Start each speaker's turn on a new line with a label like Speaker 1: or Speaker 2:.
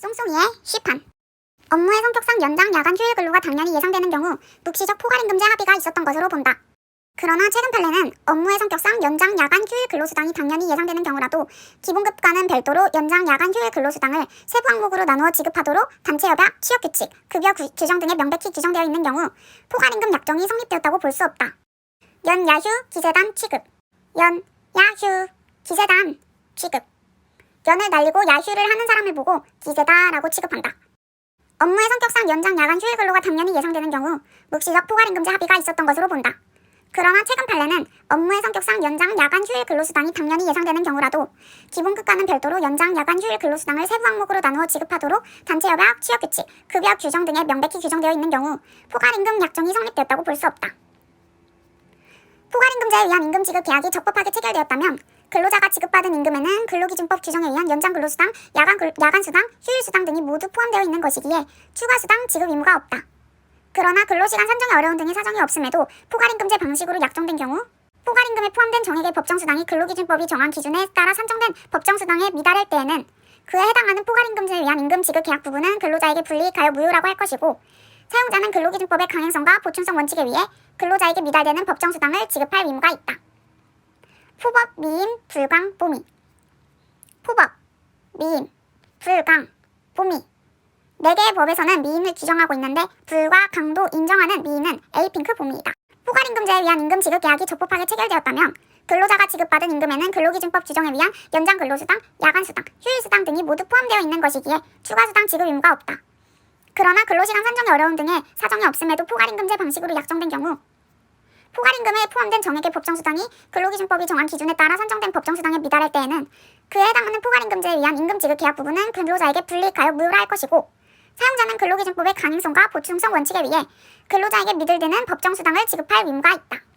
Speaker 1: 쏭쏭이의 시판 업무의 성격상 연장 야간 휴일 근로가 당연히 예상되는 경우 묵시적 포괄임금제 합의가 있었던 것으로 본다. 그러나 최근 판례는 업무의 성격상 연장 야간 휴일 근로수당이 당연히 예상되는 경우라도 기본급과는 별도로 연장 야간 휴일 근로수당을 세부 항목으로 나누어 지급하도록 단체협약, 취업규칙, 급여 구- 규정 등에 명백히 규정되어 있는 경우 포괄임금 약정이 성립되었다고 볼 수 없다. 연야휴 기재단 취급 연 야휴 기재단 취급 연을 날리고 야휴를 하는 사람을 보고 기재다라고 취급한다. 업무의 성격상 연장 야간 휴일 근로가 당연히 예상되는 경우 묵시적 포괄임금제 합의가 있었던 것으로 본다. 그러나 최근 판례는 업무의 성격상 연장 야간 휴일 근로수당이 당연히 예상되는 경우라도 기본급과는 별도로 연장 야간 휴일 근로수당을 세부 항목으로 나누어 지급하도록 단체협약, 취업규칙, 급여 규정 등에 명백히 규정되어 있는 경우 포괄임금 약정이 성립되었다고 볼 수 없다. 포괄임금제에 의한 임금 지급 계약이 적법하게 체결되었다면 근로자가 지급받은 임금에는 근로기준법 규정에 의한 연장 근로수당, 야간, 근- 야간 수당, 휴일 수당 등이 모두 포함되어 있는 것이기에 추가 수당 지급 의무가 없다. 그러나 근로시간 산정이 어려운 등의 사정이 없음에도 포괄임금제 방식으로 약정된 경우 포괄임금에 포함된 정액의 법정수당이 근로기준법이 정한 기준에 따라 산정된 법정수당에 미달할 때에는 그에 해당하는 포괄임금제에 의한 임금 지급 계약 부분은 근로자에게 불이익하여 무효라고 할 것이고 사용자는 근로기준법의 강행성과 보충성 원칙에 의해 근로자에게 미달되는 법정수당을 지급할 의무가 있다. 포법, 미임, 불강, 보미 포법, 미임, 불강, 보미 네 개의 법에서는 미임을 규정하고 있는데 불과 강도 인정하는 미임은 에이핑크 보미이다. 포괄임금제에 의한 임금 지급 계약이 적법하게 체결되었다면 근로자가 지급받은 임금에는 근로기준법 규정에 의한 연장 근로수당, 야간수당, 휴일수당 등이 모두 포함되어 있는 것이기에 추가수당 지급 의무가 없다. 그러나 근로시간 산정이 어려운 등의 사정이 없음에도 포괄임금제 방식으로 약정된 경우 포괄임금에 포함된 정액의 법정수당이 근로기준법이 정한 기준에 따라 산정된 법정수당에 미달할 때에는 그에 해당하는 포괄임금제에 의한 임금 지급 계약 부분은 근로자에게 불이익하여 무효라 할 것이고 사용자는 근로기준법의 강행성과 보충성 원칙에 의해 근로자에게 미들되는 법정수당을 지급할 의무가 있다.